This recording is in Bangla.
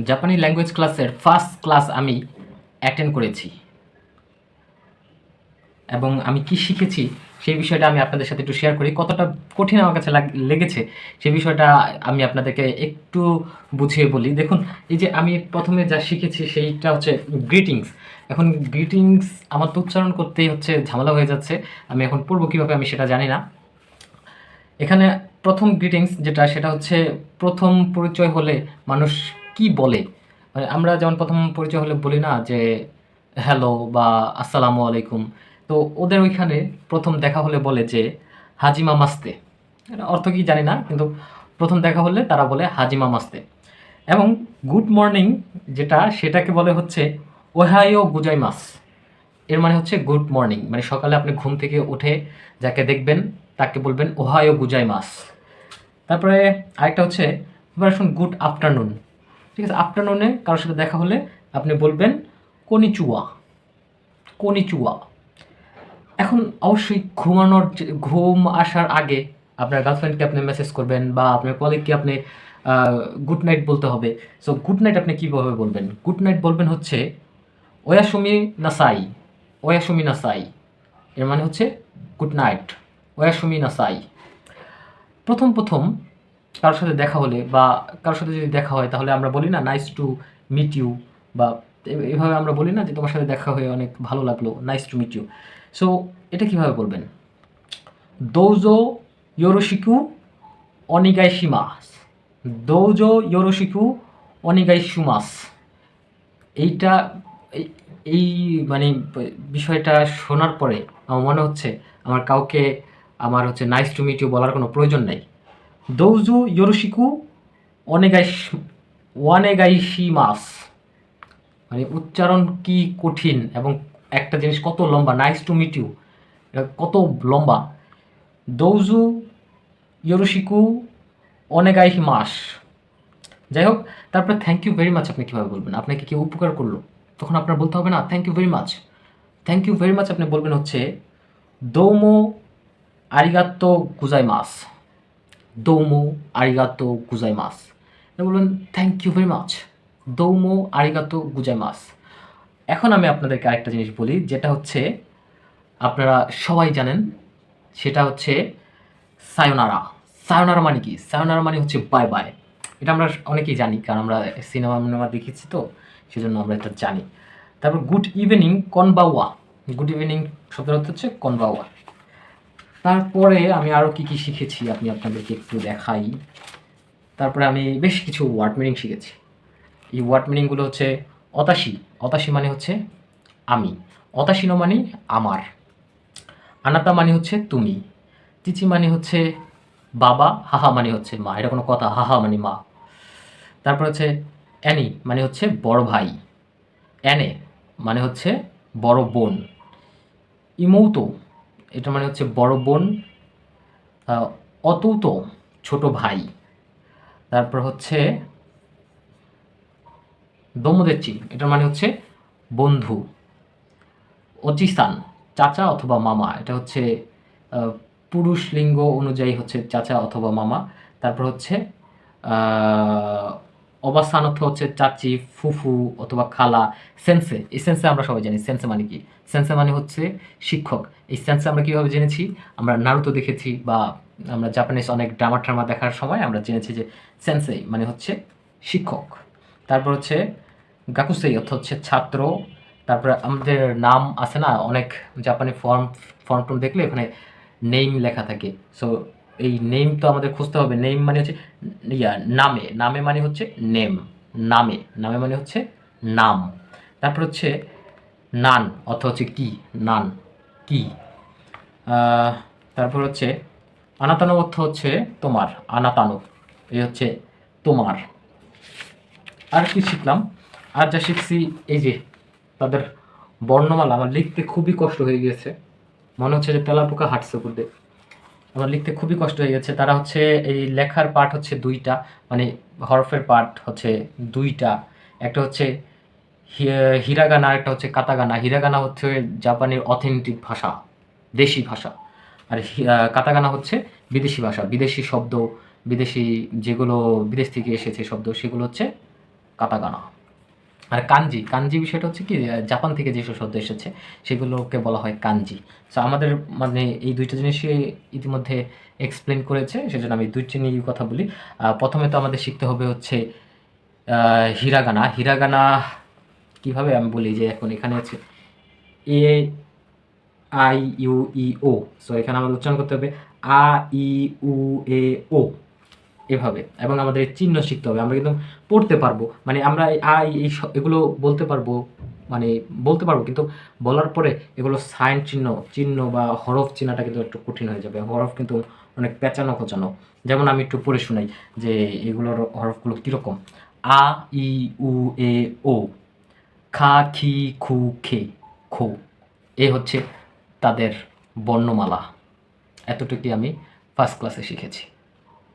জাপানি ল্যাঙ্গুয়েজ ক্লাসের ফার্স্ট ক্লাস আমি অ্যাটেন্ড করেছি। এবং আমি কি শিখেছি সেই বিষয়টা আমি আপনাদের সাথে একটু শেয়ার করি। কতটা কঠিন আমার কাছে লাগ- লেগেছে সেই বিষয়টা আমি আপনাদেরকে একটু বুঝিয়ে বলি। দেখুন, এই যে আমি প্রথমে যা শিখেছি সেইটা হচ্ছে গ্রিটিংস এখন গ্রিটিংস আমার তো উচ্চারণ করতেই হচ্ছে, ঝামেলা হয়ে যাচ্ছে। আমি এখন পড়ব কীভাবে আমি সেটা জানি না। এখানে প্রথম গ্রিটিংস যেটা, সেটা হচ্ছে প্রথম পরিচয় হলে মানুষ কি বলে? মানে আমরা যেমন প্রথম পরিচয় হলে বলি না যে, হ্যালো বা আসসালামু আলাইকুম তো ওদের ওইখানে প্রথম দেখা হলে বলে যে, হাজিমা মাস্তে অর্থ কি জানি না, কিন্তু প্রথম দেখা হলে তারা বলে, হাজিমা মাস্তে এবং গুড মর্নিং যেটা, সেটাকে বলে হচ্ছে, ওহাইও গুজাই মাস এর মানে হচ্ছে, গুড মর্নিং মানে সকালে আপনি ঘুম থেকে উঠে যাকে দেখবেন, তাকে বলবেন ওহায়ো গুজাই মাস তারপরে আরেকটা হচ্ছে গুড আফটারনুন ঠিক আছে আফটারনুনে কারোর সাথে দেখা হলে আপনি বলবেন, কনিচুয়া কনিচুয়া। এখন অবশ্যই ঘুমানোর ঘুম আসার আগে আপনার গার্লফ্রেন্ডকে আপনি মেসেজ করবেন বা আপনার কলিগকে আপনি গুড নাইট বলতে হবে। সো গুড নাইট আপনি কীভাবে বলবেন? গুড নাইট বলবেন হচ্ছে, ওয়াসুমি নাসাই ওয়াসুমি নাসাই। এর মানে হচ্ছে, গুড নাইট, ওয়াসুমি নাসাই। প্রথম প্রথম কারোর সাথে দেখা হলে বা কারোর সাথে যদি দেখা হয়, তাহলে আমরা বলি না নাইস টু মিট ইউ বা এভাবে আমরা বলি না যে, তোমার সাথে দেখা হয়ে অনেক ভালো লাগল nice to meet you so এটা কীভাবে বলবেন দৌজো ইয়োরোশিকু অনিগাইশিমাস। দৌজো ইয়োরোশিকু অনিগাইশুমাস। এইটা, এই- এই মানে বিষয়টা শোনার পরে আমার মনে হচ্ছে, আমার কাউকে, আমার হচ্ছে নাইস টু মিট ইউ বলার কোনো প্রয়োজন নেই। দৌজু ইয়োরোশিকু অনেগাইশ, ওয়ানেগাইশি মাস। মানে উচ্চারণ কি কঠিন এবং একটা জিনিস কত লম্বা নাইস টু মিট ইউ এটা কত লম্বা। দৌজু ইয়োরোশিকু অনেগাইহি মাস। যাই হোক, তারপরে থ্যাংক ইউ ভেরি মাচ আপনি কীভাবে বলবেন? আপনাকে কেউ উপকার করল? তখন আপনার বলতে হবে না thank you very much thank you very much আপনি বলবেন হচ্ছে, দৌমো আরিগাত্তো গুজাই মাস। দৌমো আরিগাতো গুজাই মাস বলবেন থ্যাংক ইউ ভেরি মাচ দৌমো আরিগাতো গুজাই মাস এখন আমি আপনাদেরকে আরেকটা জিনিস বলি, যেটা হচ্ছে, আপনারা সবাই জানেন, সেটা হচ্ছে সায়োনারা সায়োনারা মানে কি? সায়োনারা মানে হচ্ছে বাই বাই এটা আমরা অনেকেই জানি, কারণ আমরা সিনেমা মিনেমা দেখেছি তো, সেজন্য আমরা এটা জানি। তারপর গুড ইভিনিং কনবাওয়া গুড ইভিনিং শব্দের হচ্ছে কনবাওয়া তারপরে আমি আরও কি কি শিখেছি আপনি আপনাদেরকে একটু দেখাই। তারপরে আমি বেশ কিছু ওয়ার্ড মিনিং শিখেছি। এই ওয়ার্ড মিনিংগুলো হচ্ছে অতাশি। অতাশি মানে হচ্ছে আমি। অতাশিনো মানে আমার। আনাতা মানে হচ্ছে তুমি। চিচি মানে হচ্ছে বাবা। হাহা মানে হচ্ছে মা। এটা কোনো কথা। হাহা মানে মা। তারপর হচ্ছে অ্যানি মানে হচ্ছে বড় ভাই। অ্যানে মানে হচ্ছে বড় বোন। ইমৌতো এটা মানে হচ্ছে বড় বোন অতুত ছোট ভাই। তারপর হচ্ছে দমোদেচি এটার মানে হচ্ছে বন্ধু। অজিস্তান চাচা অথবা মামা, এটা হচ্ছে পুরুষ লিঙ্গ অনুযায়ী হচ্ছে চাচা অথবা মামা। তারপর হচ্ছে আহ, অবস্থান অর্থ হচ্ছে চাচি ফুফু অথবা খালা সেন্সে। এই সেন্সে আমরা সবাই জানি। সেন্সে মানে কি? সেন্সে মানে হচ্ছে শিক্ষক। এই সেন্সে আমরা কীভাবে জেনেছি? আমরা নারুতো দেখেছি বা আমরা জাপানিজ অনেক ড্রামা ট্রামা দেখার সময় আমরা জেনেছি যে সেন্সে মানে হচ্ছে শিক্ষক। তারপর হচ্ছে গাকুসেই অর্থ হচ্ছে ছাত্র। তারপরে আমাদের নাম আছে না অনেক জাপানি ফর্ম ফর্ম টর্ম দেখলে ওখানে নেইম লেখা থাকে। সো এই নেম তো আমাদের খুঁজতে হবে। নেম মানে হচ্ছে, ইয়া, নামে। নামে মানে হচ্ছে নেম নামে। নামে মানে হচ্ছে নাম। তারপর হচ্ছে নান, অর্থ হচ্ছে কি? নান। কি? তারপর হচ্ছে আনাতানো অর্থ হচ্ছে তোমার আনাতানো এই হচ্ছে তোমার। আর কি শিখলাম? আর যা শিখছি, এই যে তাদের বর্ণমালা আমার লিখতে খুবই কষ্ট হয়ে গিয়েছে। মনে হচ্ছে যে তেলাপোকা হাঁটছে উপর দিয়ে আমার লিখতে খুবই কষ্ট হয়ে গেছে। তারা হচ্ছে এই লেখার পার্ট হচ্ছে দুইটা মানে হরফের পার্ট হচ্ছে দুইটা। একটা হচ্ছে হিরাগানা আর একটা হচ্ছে কাতাগানা। হিরাগানা হচ্ছে জাপানের অথেন্টিক ভাষা, দেশি ভাষা। আর কাতাগানা হচ্ছে বিদেশি ভাষা। বিদেশি শব্দ, বিদেশি যেগুলো বিদেশ থেকে এসেছে শব্দ, সেগুলো হচ্ছে কাতাগানা। আর কাঞ্জি কাঞ্জি বিষয়টা হচ্ছে কি জাপান থেকে যেসব শব্দ এসেছে, সেগুলোকে বলা হয় কাঞ্জি। সো আমাদের মানে এই দুইটা জিনিসই ইতিমধ্যে এক্সপ্লেন করেছে, সেজন্য আমি দুইটা নিয়ে কথা বলি। প্রথমে তো আমাদের শিখতে হবে হচ্ছে হিরাগানা। হিরাগানা কীভাবে আমি বলি যে এখন এখানে আছে, A I U E O. So এখানে আমাদের উচ্চারণ করতে হবে, আ ই উ এ ও। এভাবে, এবং আমাদের চিহ্ন শিখতে হবে, আমরা কিন্তু পড়তে পারব। মানে আমরা এই আ ই এই এগুলো বলতে পারব মানে বলতে পারব, কিন্তু বলার পরে এগুলো সাইন চিহ্ন চিহ্ন বা হরফ চিহ্নটা কিন্তু একটু কঠিন হয়ে যাবে। হরফ কিন্তু অনেক পেঁচানো খোঁচানো। যেমন আমি একটু পড়ে শোনাই যে এগুলোর হরফগুলো কীরকম? আ, ই, উ, এ, ও, খা, খি, খু, খে, খো, এ হচ্ছে তাদের বর্ণমালা। এতটুকুই আমি ফার্স্ট ক্লাসে শিখেছি।